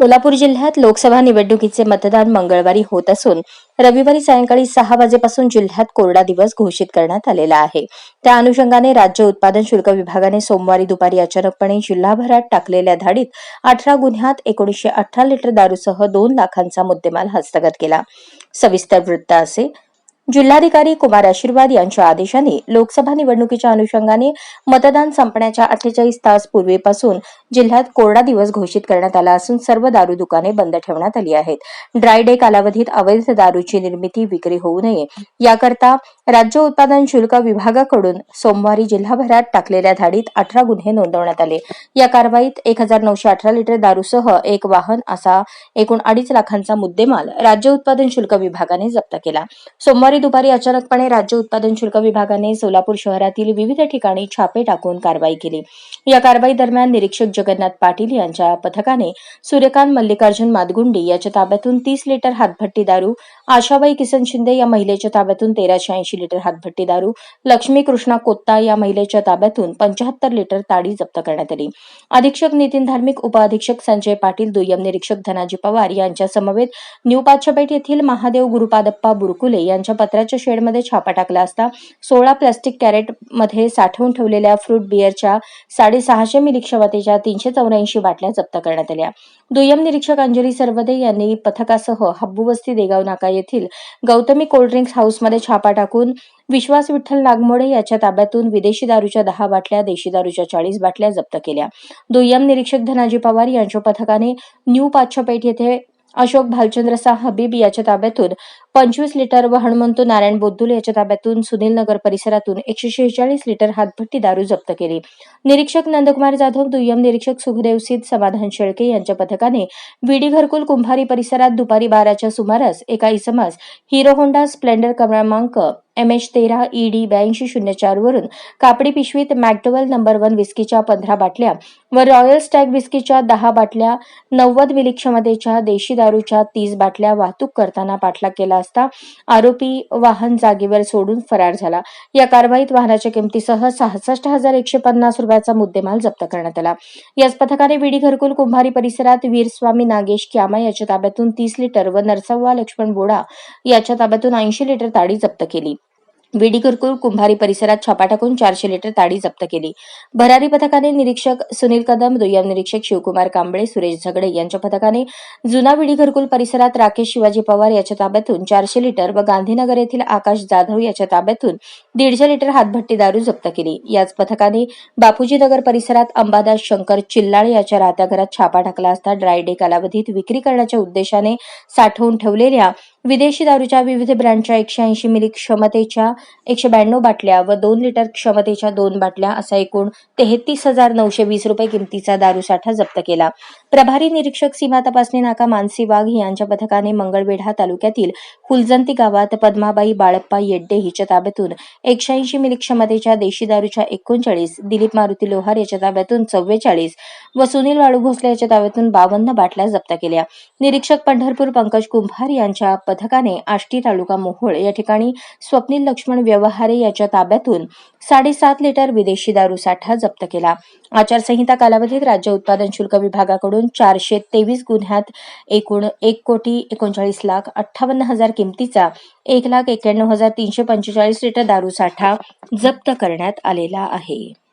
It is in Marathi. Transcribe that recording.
सोलापूर जिल्ह्यात लोकसभा निवडणुकीचे मतदान मंगळवारी होत असून रविवारी सायंकाळी सहा वाजेपासून जिल्ह्यात कोरडा दिवस घोषित करण्यात आलेला आहे. त्या अनुषंगाने राज्य उत्पादन शुल्क विभागाने सोमवारी दुपारी अचानकपणे जिल्हाभरात टाकलेल्या धाडीत अठरा गुन्ह्यात एकोणीसशे अठरा लिटर दारूसह दोन लाखांचा मुद्देमाल हस्तगत केला. सविस्तर वृत्त असे जिल्हाधिकारी कुमार आशीर्वाद यांच्या आदेशाने लोकसभा निवडणुकीच्या अनुषंगाने मतदान संपण्याच्या अठ्ठेचाळीस तास पूर्वीपासून जिल्ह्यात कोरडा दिवस घोषित करण्यात आला असून सर्व दारू दुकाने बंद ठेवण्यात आली आहेत. ड्राय डे कालावधीत अवैध दारूची निर्मिती विक्री होऊ नये. याकरता राज्य उत्पादन शुल्क विभागाकडून सोमवारी जिल्हाभरात टाकलेल्या धाडीत अठरा गुन्हे नोंदवण्यात आले. या कारवाईत एक हजार नऊशे अठरा लिटर दारूसह एक वाहन असा एकूण अडीच लाखांचा मुद्देमाल राज्य उत्पादन शुल्क विभागाने जप्त केला. सोमवारी रविवारी दुपारी अचानकपणे राज्य उत्पादन शुल्क विभागाने सोलापूर शहरातील विविध ठिकाणी छापे टाकून कारवाई केली. या कारवाई दरम्यान निरीक्षक जगन्नाथ पाटील यांच्या पथकाने सूर्यकांत मल्लिकार्जुन मादगुंडी याच्या ताब्यातून तीस लिटर हातभट्टी दारू आशाबाई किसन शिंदे या महिलेच्या ताब्यातून तेराशे ऐंशी लिटर हातभट्टी दारू लक्ष्मी कृष्णा कोत्ता या महिलेच्या ताब्यातून पंचाहत्तर लिटर ताडी जप्त करण्यात आली. अधीक्षक नितीन धार्मिक उपअधीक्षक संजय पाटील दुय्यम निरीक्षक धनाजी पवार यांच्या समवेत न्यू पाचपेठ येथील महादेव गुरुपादप्पा बुरकुले यांच्या पत्राच्या शेडमध्ये छापा टाकला असता सोळा प्लास्टिक कॅरेटमध्ये साठवून ठेवलेल्या फ्रूट बिअरच्या साडेसहाशे मिली क्षमतेच्या तीनशे चौऱ्याऐंशी बाटल्या जप्त करण्यात आल्या. दुय्यम निरीक्षक अंजली सरवदे यांनी पथकासह हब्बूवस्ती देगाव नाका येथील गौतमी कोल्ड ड्रिंक्स हाऊसमध्ये छापा टाकून विश्वास विठ्ठल नागमोडे याच्या ताब्यातून विदेशी दारूच्या दहा बाटल्या देशी दारूच्या चाळीस बाटल्या जप्त केल्या. दुय्यम निरीक्षक धनाजी पवार यांच्या पथकाने न्यू पाचपेठ येथे अशोक भालचंद्र हबीब याच्या ताब्यातून पंचवीस लिटर व हनुमंत नारायण बोद्दुल याच्या ताब्यातून सुनील नगर परिसरातून एकशे शेहेचाळीस लिटर हातभट्टी दारू जप्त केली. निरीक्षक नंदकुमार जाधव दुय्यम निरीक्षक सुखदेव सिद्ध समाधान शेळके यांच्या पथकाने विडी घरकुल कुंभारी परिसरात दुपारी बाराच्या सुमारास एका इसमास हिरो होंडा स्प्लेंडर क्रमांक एम एच तेरा ईडी ब्याऐंशी शून्य चार वरून कापडी पिशवीत मॅकडोवेल नंबर वन विस्कीच्या पंधरा बाटल्या व रॉयल स्टॅग विस्कीच्या दहा बाटल्या नव्वद मिली क्षमतेच्या देशी दारूच्या तीस बाटल्या वाहतूक करताना पाठलाग केला असता आरोपी वाहन जागेवर सोडून फरार झाला. या कारवाईत वाहनाच्या किमतीसह सहासष्ट हजार एकशे पन्नास रुपयाचा मुद्देमाल जप्त करण्यात आला. याच पथकाने विडी घरकुल कुंभारी परिसरात वीरस्वामी नागेश क्यामा याच्या ताब्यातून तीस लिटर व नरसव्वा लक्ष्मण बोडा याच्या ताब्यातून ऐंशी लिटर ताडी जप्त केली. विडी घरकुल कुंभारी परिसरात छापा टाकून चारशे लिटर ताडी जप्त केली. भरारी पथकाने निरीक्षक सुनील कदम दुय्यम निरीक्षक शिवकुमार कांबळे सुरेश झगडे यांच्या पथकाने जुना विडी घरकुल परिसरात राकेश शिवाजी पवार याच्या ताब्यातून चारशे लिटर व गांधीनगर येथील आकाश जाधव याच्या ताब्यातून दीडशे लिटर हातभट्टी दारू जप्त केली. याच पथकाने बापूजी नगर परिसरात अंबादास शंकर चिल्लाळे याच्या राहत्या घरात छापा टाकला असता ड्राय डे कालावधीत विक्री करण्याच्या उद्देशाने साठवून ठेवलेल्या विदेशी दारूच्या विविध ब्रँडच्या एकशे ऐंशी मिली क्षमतेच्या एकशे ब्याण्णव बाटल्या व दोन लिटर क्षमतेच्या दोन बाटल्या असा एकूण तेहतीस हजार नऊशे वीस रुपये किमतीचा दारूसाठा जप्त केला. प्रभारी निरीक्षक सीमा तपासणी नाका मानसी वाघ यांच्या पथकाने मंगळवेढा तालुक्यातील फुलजंती गावात पद्माबाई बाळप्पा येड्डे हिच्या ताब्यातून एकशे ऐंशी मिली क्षमतेच्या देशी दारूच्या एकोणचाळीस दिलीप मारुती लोहार याच्या ताब्यातून चव्वेचाळीस व सुनील वाळू भोसले याच्या ताब्यातून बावन्न बाटल्या जप्त केल्या. निरीक्षक पंढरपूर पंकज कुंभार यांच्या पथकाने आष्टी तालुका मोहोळ या ठिकाणी स्वप्नील लक्ष्मण व्यवहारे याच्या ताब्यातून साडेसात लिटर विदेशी दारू साठा जप्त केला. आचारसंहिता कालावधीत राज्य उत्पादन शुल्क विभागाकडून चारशे तेवीस गुन्ह्यात एकूण एक कोटी एकोणचाळीस लाख अठ्ठावन्न हजार किमतीचा एक लाख एक्क्याण्णव हजार तीनशे पंचेचाळीस लिटर दारू साठा जप्त करण्यात आलेला आहे.